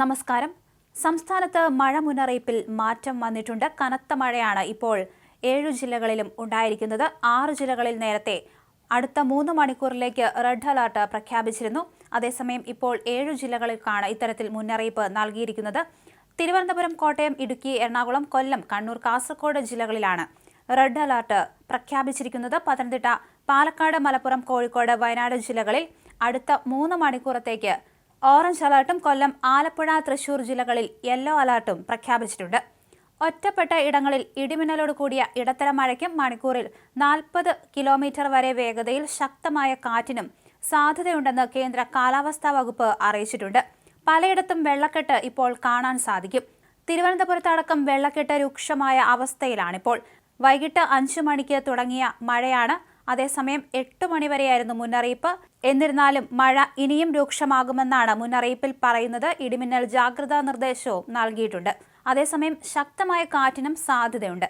നമസ്കാരം. സംസ്ഥാനത്ത് മഴ മുന്നറിയിപ്പിൽ മാറ്റം വന്നിട്ടുണ്ട്. കനത്ത മഴയാണ് ഇപ്പോൾ ഏഴു ജില്ലകളിലും ഉണ്ടായിരിക്കുന്നത്. ആറ് ജില്ലകളിൽ നേരത്തെ അടുത്ത മൂന്ന് മണിക്കൂറിലേക്ക് റെഡ് അലർട്ട് പ്രഖ്യാപിച്ചിരുന്നു. അതേസമയം ഇപ്പോൾ ഏഴു ജില്ലകൾക്കാണ് ഇത്തരത്തിൽ മുന്നറിയിപ്പ് നൽകിയിരിക്കുന്നത്. തിരുവനന്തപുരം കോട്ടയം ഇടുക്കി എറണാകുളം കൊല്ലം കണ്ണൂർ കാസർഗോഡ് ജില്ലകളിലാണ് റെഡ് അലർട്ട് പ്രഖ്യാപിച്ചിരിക്കുന്നത്. പത്തനംതിട്ട പാലക്കാട് മലപ്പുറം കോഴിക്കോട് വയനാട് ജില്ലകളിൽ അടുത്ത മൂന്ന് മണിക്കൂറത്തേക്ക് ഓറഞ്ച് അലർട്ടും കൊല്ലം ആലപ്പുഴ തൃശൂർ ജില്ലകളിൽ യെല്ലോ അലർട്ടും പ്രഖ്യാപിച്ചിട്ടുണ്ട്. ഒറ്റപ്പെട്ട ഇടങ്ങളിൽ ഇടിമിന്നലോട് കൂടിയ ഇടത്തരം മഴയ്ക്കും മണിക്കൂറിൽ നാൽപ്പത് കിലോമീറ്റർ വരെ വേഗതയിൽ ശക്തമായ കാറ്റിനും സാധ്യതയുണ്ടെന്ന് കേന്ദ്ര കാലാവസ്ഥാ വകുപ്പ് അറിയിച്ചിട്ടുണ്ട്. പലയിടത്തും വെള്ളക്കെട്ട് ഇപ്പോൾ കാണാൻ സാധിക്കും. തിരുവനന്തപുരത്തടക്കം വെള്ളക്കെട്ട് രൂക്ഷമായ അവസ്ഥയിലാണിപ്പോൾ. വൈകിട്ട് അഞ്ചു മണിക്ക് തുടങ്ങിയ മഴയാണ് അതേസമയം എട്ട് മണിവരെയായിരുന്നു മുന്നറിയിപ്പ്. എന്നിരുന്നാലും മഴ ഇനിയും രൂക്ഷമാകുമെന്നാണ് മുന്നറിയിപ്പിൽ പറയുന്നത് ഇടിമിന്നൽ ജാഗ്രതാ നിർദ്ദേശവും നൽകിയിട്ടുണ്ട്. അതേസമയം ശക്തമായ കാറ്റിനും സാധ്യതയുണ്ട്.